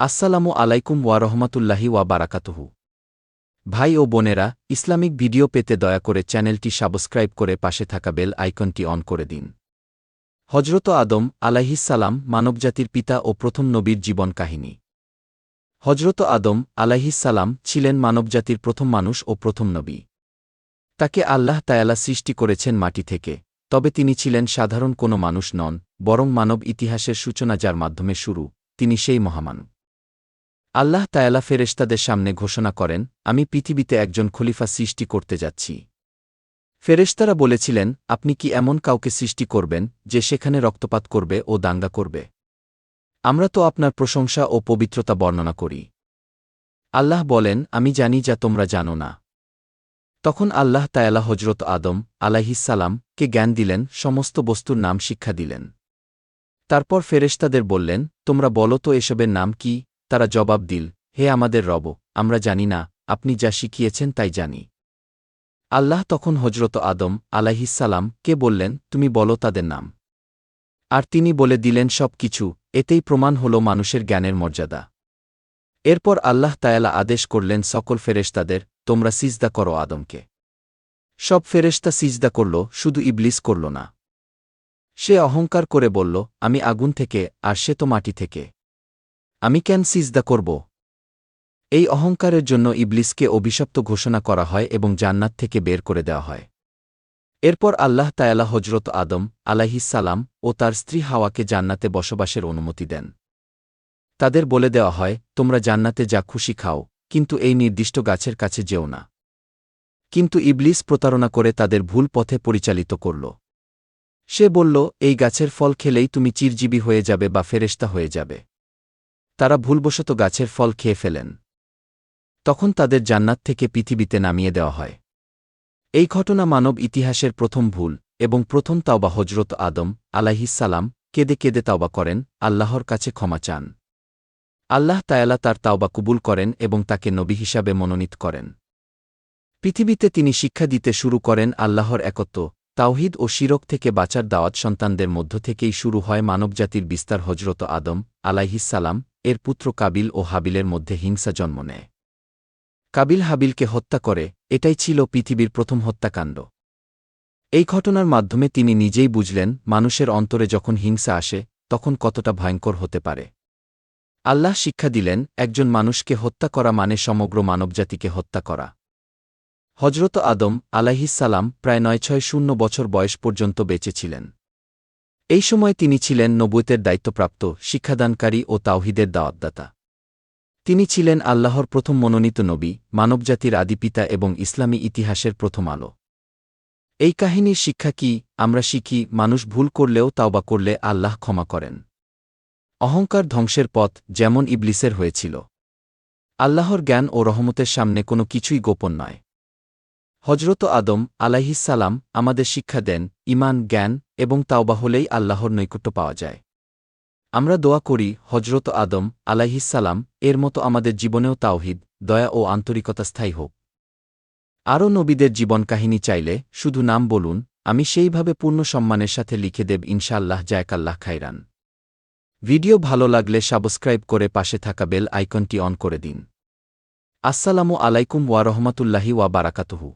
আসসালামু আলাইকুম ওয়া রহমতুল্লাহি ওয়া বারাকাতুহু। ভাই ও বোনেরা, ইসলামিক ভিডিও পেতে দয়া করে চ্যানেলটি সাবস্ক্রাইব করে পাশে থাকা বেল আইকনটি অন করে দিন। হজরত আদম আলাইহিসালাম মানবজাতির পিতা ও প্রথম নবীর জীবন কাহিনী। হজরত আদম আলাইহিসালাম ছিলেন মানবজাতির প্রথম মানুষ ও প্রথম নবী। তাকে আল্লাহ তায়ালা সৃষ্টি করেছেন মাটি থেকে, তবে তিনি ছিলেন সাধারণ কোনো মানুষ নন, বরং মানব ইতিহাসের সূচনা যার মাধ্যমে শুরু, তিনি সেই মহামানব। আল্লাহ তায়ালা ফেরেশতাদের সামনে ঘোষণা করেন, আমি পৃথিবীতে একজন খলিফা সৃষ্টি করতে যাচ্ছি। ফেরেশতারা বলেছিলেন, আপনি কি এমন কাউকে সৃষ্টি করবেন, যে সেখানে রক্তপাত করবে ও দাঙ্গা করবে? আমরা তো আপনার প্রশংসা ও পবিত্রতা বর্ণনা করি। আল্লাহ বলেন, আমি জানি যা তোমরা জানো না। তখন আল্লাহ তায়ালা হজরত আদম আলাইহিসালাম কে জ্ঞান দিলেন, সমস্ত বস্তুর নাম শিক্ষা দিলেন। তারপর ফেরেশতাদের বললেন, তোমরা বলো তো এসবের নাম কি? তারা জবাব দিল, হে আমাদের রব, আমরা জানি না, আপনি যা শিখিয়েছেন তাই জানি। আল্লাহ তখন হজরত আদম আলাইহিসালাম কে বললেন, তুমি বলো তাদের নাম। আর তিনি বলে দিলেন, সব কিছু, এতেই প্রমাণ হল মানুষের জ্ঞানের মর্যাদা। এরপর আল্লাহ তায়ালা আদেশ করলেন, সকল ফেরেশতাদের, তোমরা সিজদা করো আদমকে। সব ফেরেশতা সিজদা করল, শুধু ইবলিস করল না। সে অহংকার করে বলল, আমি আগুন থেকে, আর সে তো মাটি থেকে। আমি কেন সিজদা করব? এই অহংকারের জন্য ইবলিসকে অভিশপ্ত ঘোষণা করা হয় এবং জান্নাত থেকে বের করে দেওয়া হয়। এরপর আল্লাহ তায়ালা হজরত আদম আলাহিসাল্লাম ও তার স্ত্রী হাওয়াকে জান্নাতে বসবাসের অনুমতি দেন। তাদের বলে দেওয়া হয়, তোমরা জান্নাতে যা খুশি খাও, কিন্তু এই নির্দিষ্ট গাছের কাছে যেও না। কিন্তু ইবলিস প্রতারণা করে তাদের ভুল পথে পরিচালিত করল। সে বলল, এই গাছের ফল খেলেই তুমি চিরজীবী হয়ে যাবে বা ফেরেস্তা হয়ে যাবে। তারা ভুলবশত গাছের ফল খেয়ে ফেলেন। তখন তাদের জান্নাত থেকে পৃথিবীতে নামিয়ে দেওয়া হয়। এই ঘটনা মানব ইতিহাসের প্রথম ভুল এবং প্রথম তাওবা হজরত আদম আলাহিসাল্লাম কেঁদে কেঁদে তাওবা করেন, আল্লাহর কাছে ক্ষমা চান। আল্লাহ তায়ালা তার তাওবা কবুল করেন এবং তাকে নবী হিসাবে মনোনীত করেন। পৃথিবীতে তিনি শিক্ষা দিতে শুরু করেন আল্লাহর একত্ব, তাওহিদ ও শিরক থেকে বাঁচার দাওয়াত সন্তানদের মধ্য থেকেই শুরু হয় মানবজাতির বিস্তার হজরত আদম আলাইহিসাল্লাম এর পুত্র কাবিল ও হাবিলের মধ্যে হিংসা জন্ম নেয়। কাবিল হাবিলকে হত্যা করে, এটাই ছিল পৃথিবীর প্রথম হত্যাকাণ্ড। এই ঘটনার মাধ্যমে তিনি নিজেই বুঝলেন, মানুষের অন্তরে যখন হিংসা আসে, তখন কতটা ভয়ঙ্কর হতে পারে। আল্লাহ শিক্ষা দিলেন, একজন মানুষকে হত্যা করা মানে সমগ্র মানবজাতিকে হত্যা করা। হজরত আদম আলাহিসাল্লাম প্রায় নয় ছয় শূন্য বছর বয়স পর্যন্ত বেঁচে ছিলেন। এই সময় তিনি ছিলেন নবুতের দায়িত্বপ্রাপ্ত, শিক্ষাদানকারী ও তাওহিদের দাওয়াতদাতা। তিনি ছিলেন আল্লাহর প্রথম মনোনীত নবী, মানবজাতির আদিপিতা এবং ইসলামী ইতিহাসের প্রথম আলো। এই কাহিনীর শিক্ষা কি, আমরা শিখি, মানুষ ভুল করলেও তাওবা করলে আল্লাহ ক্ষমা করেন। অহংকার ধ্বংসের পথ যেমন ইবলিসের হয়েছিল। আল্লাহর জ্ঞান ও রহমতের সামনে কোনো কিছুই গোপন নয়। হজরত আদম আলাইহিসালাম আমাদের শিক্ষা দেন ইমান জ্ঞান এবং তাওবা হলেই আল্লাহর নৈকট্য পাওয়া যায়। আমরা দোয়া করি হজরত আদম আলাইহিসালাম এর মতো আমাদের জীবনেও তাওহিদ, দয়া ও আন্তরিকতা স্থায়ী হোক। আরও নবীদের জীবন কাহিনী চাইলে শুধু নাম বলুন, আমি সেইভাবে পূর্ণ সম্মানের সাথে লিখে দেব ইনশাআল্লাহ জায়কাল্লাহ খাইরান ভিডিও ভালো লাগলে সাবস্ক্রাইব করে পাশে থাকা বেল আইকনটি অন করে দিন। আসসালামু আলাইকুম ওয়া রহমতুল্লাহি ওয়া বারাকাতুহু।